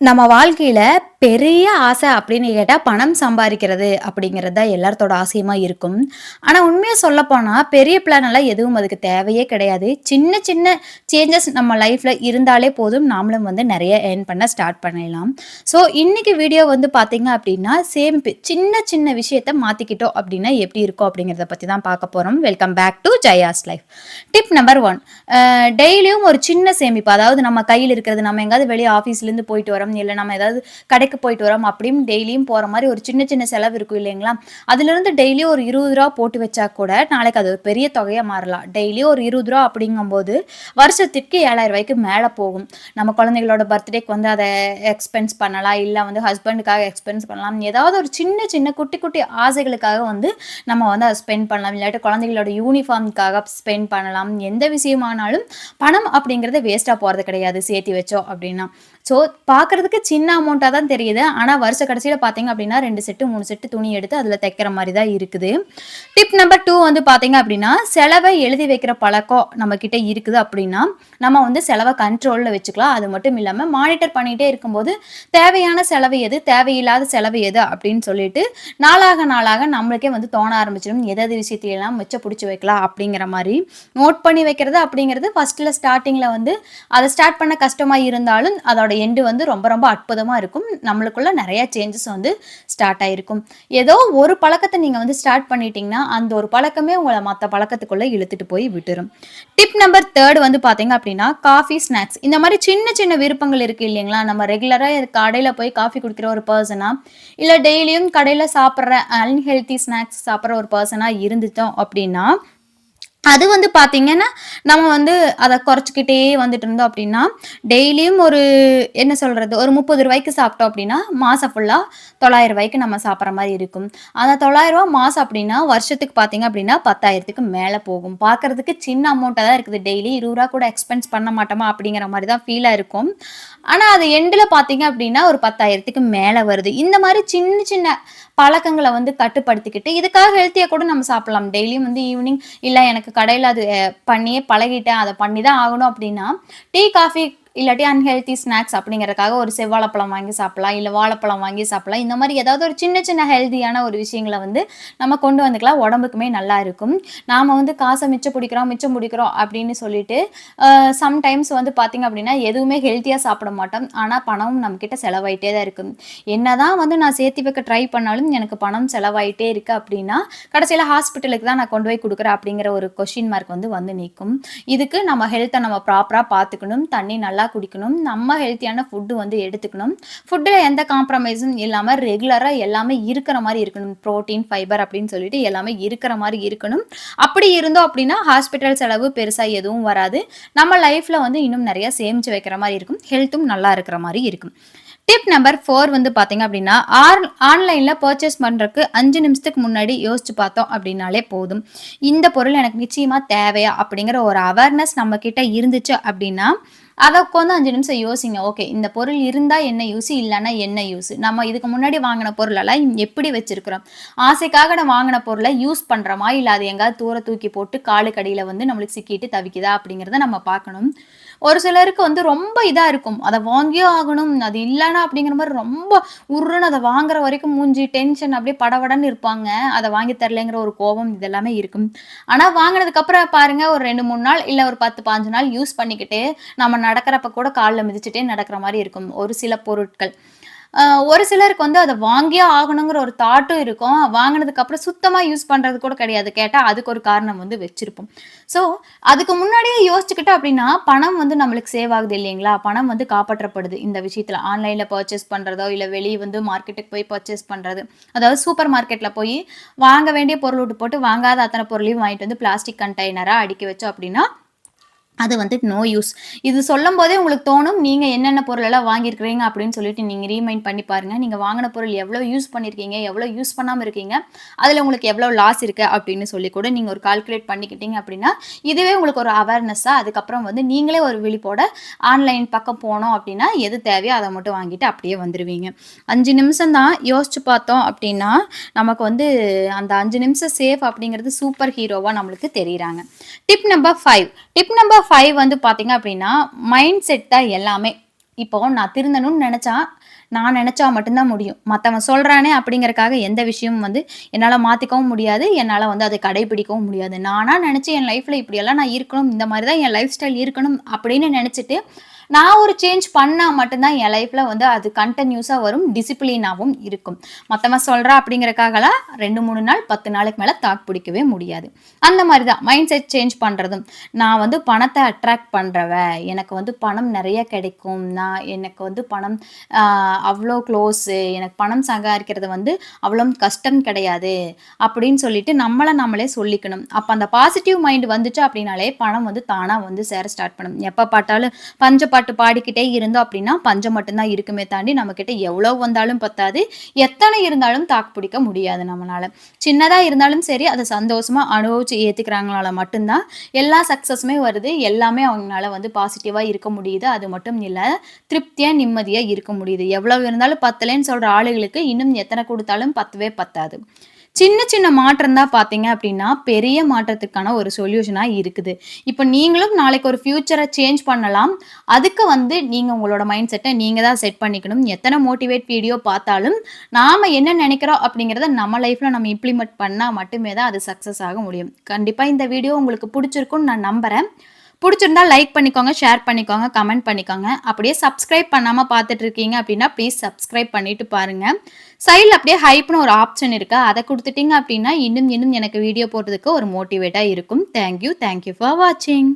நம்ம வாழ்க்கையில பெரிய ஆசை அப்படின்னு கேட்டால் பணம் சம்பாதிக்கிறது அப்படிங்கிறது தான் எல்லாத்தோட ஆசையுமா இருக்கும். ஆனால் உண்மையாக சொல்லப்போனால் பெரிய பிளான் எல்லாம் எதுவும் அதுக்கு தேவையே கிடையாது. சின்ன சின்ன சேஞ்சஸ் நம்ம லைஃப்பில் இருந்தாலே போதும், நாமளும் வந்து நிறைய ஏர்ன் பண்ண ஸ்டார்ட் பண்ணிடலாம். ஸோ இன்னைக்கு வீடியோ வந்து பார்த்தீங்க அப்படின்னா, சேமிப்பு சின்ன சின்ன விஷயத்த மாற்றிக்கிட்டோம் அப்படின்னா எப்படி இருக்கும் அப்படிங்கிறத பற்றி தான் பார்க்க போகிறோம் welcome back to Jaya's life. Tip number one டெய்லியும் ஒரு சின்ன சேமிப்பு, அதாவது நம்ம கையில் இருக்கிறது, நம்ம எங்கேயாவது வெளியே ஆஃபீஸ்லேருந்து போயிட்டு வரோம், இல்லை நம்ம ஏதாவது கடைக்கு போயிட்டு வரோம் அப்படின்னு டெய்லியும் போகிற மாதிரி ஒரு சின்ன சின்ன செலவு இருக்கும் இல்லைங்களா? அதுலேருந்து டெய்லியும் ஒரு இருபது ரூபா போட்டு வச்சா கூட, நாளைக்கு அது ஒரு பெரிய தொகையாக மாறலாம். டெய்லியும் ஒரு இருபது ரூபா அப்படிங்கும்போது, வருஷத்திற்கு ஏழாயிரம் ரூபாய்க்கு மேலே போகும். நம்ம குழந்தைகளோட பர்த்டேக்கு வந்து அதை எக்ஸ்பென்ஸ் பண்ணலாம், இல்லை வந்து ஹஸ்பண்டுக்காக எக்ஸ்பென்ஸ் பண்ணலாம். ஏதாவது ஒரு சின்ன சின்ன குட்டி குட்டி ஆசைகளுக்காக வந்து நம்ம வந்து அதை ஸ்பெண்ட் பண்ணலாம். இல்லாட்டி குழந்தைகளோட யூனிஃபார்முக்காக ஸ்பெண்ட் பண்ணலாம். எந்த விஷயமானாலும் பணம் அப்படிங்கிறது வேஸ்ட்டாக போகிறது கிடையாது, சேர்த்தி வச்சோம் அப்படின்னா. ஸோ பார்க்கறதுக்கு சின்ன அமௌண்ட்டாக தான் தெரியுது. ஆனால் வருஷ கடைசியில் பார்த்தீங்க அப்படின்னா ரெண்டு செட்டு, மூணு செட்டு துணி எடுத்து அதில் தைக்கிற மாதிரி தான் இருக்குது. டிப் நம்பர் டூ வந்து பார்த்தீங்க அப்படின்னா, செலவை எழுதி வைக்கிற பழக்கம் நம்மக்கிட்ட இருக்குது அப்படின்னா, நம்ம வந்து செலவை கண்ட்ரோலில் வச்சுக்கலாம். அது மட்டும் இல்லாமல் மானிட்டர் பண்ணிகிட்டே இருக்கும்போது, தேவையான செலவு எது, தேவையில்லாத செலவு எது அப்படின்னு சொல்லிட்டு, நாளாக நாளாக நம்மளுக்கே வந்து தோண ஆரம்பிச்சிடும். எதாவது விஷயத்தையெல்லாம் மிச்ச பிடிச்சி வைக்கலாம் அப்படிங்கிற மாதிரி நோட் பண்ணி வைக்கிறது அப்படிங்கிறது ஃபஸ்ட்டில் ஸ்டார்டிங்கில் வந்து அதை ஸ்டார்ட் பண்ண கஷ்டமாக இருந்தாலும், அதோட எண்டு வந்து ரொம்ப ரொம்ப அற்புதமாக இருக்கும். நம்மளுக்குள்ள நிறையா சேஞ்சஸ் வந்து ஸ்டார்ட் ஆயிருக்கும். ஏதோ ஒரு பழக்கத்தை நீங்கள் வந்து ஸ்டார்ட் பண்ணிட்டீங்கன்னா, அந்த ஒரு பழக்கமே உங்களை மற்ற பழக்கத்துக்குள்ளே இழுத்துட்டு போய் விட்டுரும். டிப் நம்பர் தேர்ட் வந்து பார்த்தீங்க அப்படின்னா, காஃபி, ஸ்நாக்ஸ் இந்த மாதிரி சின்ன சின்ன விருப்பங்கள் இருக்குது இல்லைங்களா? நம்ம ரெகுலராக கடையில் போய் காஃபி குடிக்கிற ஒரு பர்சனா இல்லை டெய்லியும் கடையில் சாப்பிட்ற அன்ஹெல்தி ஸ்நாக்ஸ் சாப்பிட்ற ஒரு பர்சனாக இருந்துட்டோம் அப்படின்னா, அது வந்து பார்த்தீங்கன்னா, நம்ம வந்து அதை குறைச்சிக்கிட்டே வந்துட்டு இருந்தோம் அப்படின்னா, டெய்லியும் ஒரு என்ன சொல்றது, ஒரு முப்பது ரூபாய்க்கு சாப்பிட்டோம் அப்படின்னா, மாசம் ஃபுல்லா தொள்ளாயிரம் ரூபாய்க்கு நம்ம சாப்பிட்ற மாதிரி இருக்கும். அந்த ரூ. 900 மாசம் அப்படின்னா, வருஷத்துக்கு பார்த்தீங்க அப்படின்னா, 10,000க்கு மேல போகும். பார்க்கறதுக்கு சின்ன அமௌண்ட்டா தான் இருக்குது. டெய்லி இருபது ரூபா கூட எக்ஸ்பென்ஸ் பண்ண மாட்டோமா அப்படிங்கிற மாதிரி தான் ஃபீலா இருக்கும். ஆனா அது எண்டில் பார்த்தீங்க அப்படின்னா, ஒரு 10,000க்கு மேல வருது. இந்த மாதிரி சின்ன சின்ன பழக்கங்களை வந்து கட்டுப்படுத்திக்கிட்டு, இதுக்காக ஹெல்த்தியா கூட நம்ம சாப்பிடலாம். டெய்லியும் வந்து ஈவினிங் இல்ல எனக்கு கடையில் அது பண்ணியே பழகிட்டேன், அதை பண்ணி தான் ஆகணும் அப்படின்னா, டீ, காஃபி இல்லாட்டி அன்ஹெல்த்தி ஸ்நாக்ஸ் அப்படிங்கிறதுக்காக ஒரு செவ்வாழைப்பழம் வாங்கி சாப்பிடலாம், இல்லை வாழைப்பழம் வாங்கி சாப்பிடலாம். இந்த மாதிரி ஏதாவது ஒரு சின்ன சின்ன ஹெல்த்தியான ஒரு விஷயங்கள வந்து நம்ம கொண்டு வந்துக்கலாம். உடம்புக்குமே நல்லா இருக்கும். நாம வந்து காசை மிச்சம் பிடிக்கிறோம், மிச்சம் பிடிக்கிறோம் அப்படின்னு சொல்லிட்டு, சம்டைம்ஸ் வந்து பார்த்தீங்க அப்படின்னா, எதுவுமே ஹெல்த்தியாக சாப்பிட மாட்டோம். ஆனால் பணமும் நம்மக்கிட்ட செலவாயிட்டே தான் இருக்கும். என்னதான் வந்து நான் சேர்த்து வைக்க ட்ரை பண்ணாலும், எனக்கு பணம் செலவாயிட்டே இருக்கு அப்படின்னா, கடைசியில் ஹாஸ்பிட்டலுக்கு தான் நான் கொண்டு போய் கொடுக்குறேன் அப்படிங்கிற ஒரு கொஷின் மார்க் வந்து வந்து நிற்கும் இதுக்கு நம்ம ஹெல்த்தை நம்ம ப்ராப்பராக பார்த்துக்கணும். தண்ணி நல்லா குடிக்கணும். நம்ம ஹெல்த்தியான ஃபுட்டு வந்து எடுத்துக்கணும். ஃபுட்டில் எந்த காம்ப்ரமைஸும் இல்லாமல் ரெகுலராக எல்லாமே இருக்கிற மாதிரி இருக்கணும். புரோட்டீன், ஃபைபர் அப்படின்னு சொல்லிட்டு எல்லாமே இருக்கிற மாதிரி இருக்கணும். அப்படி இருந்தோம் அப்படின்னா, ஹாஸ்பிட்டல் செலவு பெருசாக எதுவும் வராது. நம்ம லைஃப்பில் வந்து இன்னும் நிறையா சேமிச்சு வைக்கிற மாதிரி இருக்கும். ஹெல்த்தும் நல்லா இருக்கிற மாதிரி இருக்கும். டிப் நம்பர் ஃபோர் வந்து பார்த்தீங்க அப்படின்னா, ஆர் ஆன்லைனில் பர்ச்சேஸ் பண்ணுறதுக்கு அஞ்சு நிமிஷத்துக்கு முன்னாடி யோசிச்சு பார்த்தோம் அப்படின்னாலே போதும். இந்த பொருள் எனக்கு நிச்சயமாக தேவையா? அப்படிங்கிற ஒரு அவேர்னஸ் நம்ம இருந்துச்சு அப்படின்னா, அதை உட்காந்து அஞ்சு நிமிஷம் யோசிங்க. ஓகே இந்த பொருள் இருந்தால் என்ன யூஸ்? இல்லைன்னா என்ன யூஸ்? நம்ம இதுக்கு முன்னாடி வாங்கின பொருளெல்லாம் எப்படி வச்சிருக்கிறோம்? ஆசைக்காக நான் வாங்கின பொருளை யூஸ் பண்ணுறோமா இல்லை அது எங்காவது தூர தூக்கி போட்டு காலுக்கு கடியில் வந்து நம்மளுக்கு சிக்கிட்டு தவிக்குதா? அப்படிங்கிறத நம்ம பார்க்கணும். ஒரு சிலருக்கு வந்து ரொம்ப இதா இருக்கும். அதை வாங்கியே ஆகணும். அது இல்லைன்னா அப்படிங்கிற மாதிரி ரொம்ப உருன்னு அதை வாங்குற வரைக்கும் மூஞ்சி டென்ஷன் அப்படியே படவடன்னு இருப்பாங்க. அதை வாங்கி தரலைங்கிற ஒரு கோவம் இதெல்லாமே இருக்கும். ஆனா வாங்கினதுக்கப்புறம் அப்புறம் பாருங்க ஒரு 2, 3 நாள் இல்ல ஒரு 10, 15 நாள் யூஸ் பண்ணிக்கிட்டு, நம்ம நடக்கிறப்ப கூட காலில் மிதிச்சுட்டே நடக்கிற மாதிரி இருக்கும். ஒரு சில பொருட்கள். ஒரு சிலருக்கு வந்து அதை வாங்கியே ஆகணுங்கிற ஒரு தாட்டும் இருக்கும். வாங்கினதுக்கு அப்புறம் சுத்தமா யூஸ் பண்றது கூட கிடையாது. கேட்டா அதுக்கு ஒரு காரணம் வந்து வச்சிருப்போம். ஸோ அதுக்கு முன்னாடியே யோசிச்சுக்கிட்டோம் அப்படின்னா, பணம் வந்து நம்மளுக்கு சேவ் ஆகுது இல்லைங்களா? பணம் வந்து காப்பாற்றப்படுது இந்த விஷயத்துல. ஆன்லைன்ல பர்ச்சேஸ் பண்றதோ, இல்லை வெளியே வந்து மார்க்கெட்டுக்கு போய் பர்ச்சேஸ் பண்றது. அதாவது சூப்பர் மார்க்கெட்ல போய் வாங்க வேண்டிய பொருள் விட்டு போட்டு வாங்காத அத்தனை பொருளையும் வாங்கிட்டு வந்து பிளாஸ்டிக் கண்டெய்னரா அடுக்கி வச்சோம் அப்படின்னா, அது வந்து நோ யூஸ். இது சொல்லும் போதே உங்களுக்கு தோணும், நீங்க என்னென்ன பொருளெல்லாம் வாங்கியிருக்கிறீங்க அப்படின்னு சொல்லிட்டு நீங்க ரீமைண்ட் பண்ணி பாருங்க. நீங்க வாங்கின பொருள் எவ்வளோ யூஸ் பண்ணியிருக்கீங்க? எவ்வளோ யூஸ் பண்ணாம இருக்கீங்க? அதுல உங்களுக்கு எவ்வளோ லாஸ் இருக்கு? அப்படின்னு சொல்லி கூட நீங்க ஒரு கால்குலேட் பண்ணிக்கிட்டீங்க அப்படின்னா, இதுவே உங்களுக்கு ஒரு அவேர்னஸா அதுக்கப்புறம் வந்து நீங்களே ஒரு விழிப்போட ஆன்லைன் பக்கம் போனோம் அப்படின்னா, எது தேவையோ அதை மட்டும் வாங்கிட்டு அப்படியே வந்துருவீங்க. அஞ்சு நிமிஷம் தான் யோசிச்சு பார்த்தோம் அப்படின்னா, நமக்கு வந்து அந்த அஞ்சு நிமிஷம் சேஃப் அப்படிங்கிறது சூப்பர் ஹீரோவா நம்மளுக்கு தெரியுறாங்க tip number five tip number five வந்து பார்த்தீங்க அப்படின்னா, மைண்ட் செட் தான் எல்லாமே. இப்போ நான் திருந்தணும்னு நினச்சா நான் நினச்சா மட்டும்தான் முடியும். மற்றவன் சொல்கிறானே அப்படிங்கிறக்காக எந்த விஷயமும் வந்து என்னால் மாற்றிக்கவும் முடியாது. என்னால் வந்து அதை கடைபிடிக்கவும் முடியாது. நானாக நினச்சி என் லைஃப்பில் இப்படியெல்லாம் நான் இருக்கணும். இந்த மாதிரி தான் என் லைஃப் ஸ்டைல் இருக்கணும் அப்படின்னு நினச்சிட்டு நான் ஒரு சேஞ்ச் பண்ணால் மட்டும்தான் என் லைஃப்பில் வந்து அது கண்டினியூஸாக வரும். டிசிப்ளினாகவும் இருக்கும். மற்றவன் சொல்கிறா அப்படிங்கிறக்காகலாம் 2, 3 நாள், 10 நாளைக்கு மேலே தாக்கு பிடிக்கவே முடியாது. அந்த மாதிரி தான் மைண்ட் செட் சேஞ்ச் பண்ணுறதும் நான் வந்து பணத்தை அட்ராக்ட் பண்ணுறவ எனக்கு வந்து பணம் நிறைய கிடைக்கும். நான் எனக்கு வந்து பணம் அவ்வளோ க்ளோஸு. எனக்கு பணம் சங்காரிக்கிறது வந்து அவ்வளோ கஷ்டம் கிடையாது. அப்படின்னு சொல்லிட்டு நம்மள நம்மளே சொல்லிக்கணும். அப்போ அந்த பாசிட்டிவ் மைண்ட் வந்துச்சு அப்படின்னாலே, பணம் வந்து தானாக வந்து சேர ஸ்டார்ட் பண்ணும். எப்போ பார்த்தாலும் பஞ்ச பாட்டு பாடிக்கிட்டே இருந்தோம் அப்படின்னா, பஞ்சம் மட்டும்தான் இருக்குமே தாண்டி நம்மக்கிட்ட எவ்வளோ வந்தாலும் பத்தாது. எத்தனை இருந்தாலும் தாக்கு பிடிக்க முடியாது நம்மளால சின்னதா இருந்தாலும் சரி, அதை சந்தோஷமா அனுபவிச்சு ஏத்துக்கிறாங்கனால மட்டும்தான் எல்லா சக்சஸுமே வருது. எல்லாமே அவங்களால வந்து பாசிட்டிவா இருக்க முடியுது. அது மட்டும் இல்ல, திருப்தியா, நிம்மதியா இருக்க முடியுது. எவ்வளவு இருந்தாலும் பத்தலைன்னு சொல்ற ஆளுகளுக்கு இன்னும் எத்தனை கொடுத்தாலும் பத்தவே பத்தாது. சின்ன சின்ன மாற்றம் தான் பார்த்தீங்க அப்படின்னா, பெரிய மாற்றத்துக்கான ஒரு சொல்யூஷனாக இருக்குது. இப்போ நீங்களும் நாளைக்கு ஒரு ஃபியூச்சரை சேஞ்ச் பண்ணலாம். அதுக்கு வந்து நீங்கள் உங்களோட மைண்ட் செட்டை நீங்கள் தான் செட் பண்ணிக்கணும். எத்தனை மோட்டிவேட் வீடியோ பார்த்தாலும், நாம் என்ன நினைக்கிறோம் அப்படிங்கிறத நம்ம லைஃப்பில் நம்ம இம்ப்ளிமெண்ட் பண்ணால் மட்டுமே தான் அது சக்ஸஸ் ஆக முடியும். கண்டிப்பாக இந்த வீடியோ உங்களுக்கு பிடிச்சிருக்கும்னு நான் நம்புகிறேன் பிடிச்சிருந்தா லைக் பண்ணிக்கோங்க, ஷேர் பண்ணிக்கோங்க, கமெண்ட் பண்ணிக்கோங்க. அப்படியே சப்ஸ்கிரைப் பண்ணாமல் பார்த்துட்டு இருக்கீங்க அப்படின்னா, ப்ளீஸ் சப்ஸ்கிரைப் பண்ணிட்டு பாருங்கள் சைடில் அப்படியே ஹைப்னு ஒரு ஆப்ஷன் இருக்கு. அதை கொடுத்துட்டிங்க அப்படின்னா, இன்னும் இன்னும் எனக்கு வீடியோ போடுறதுக்கு ஒரு மோட்டிவேட்டாக இருக்கும். Thank you. Thank you for வாட்சிங்.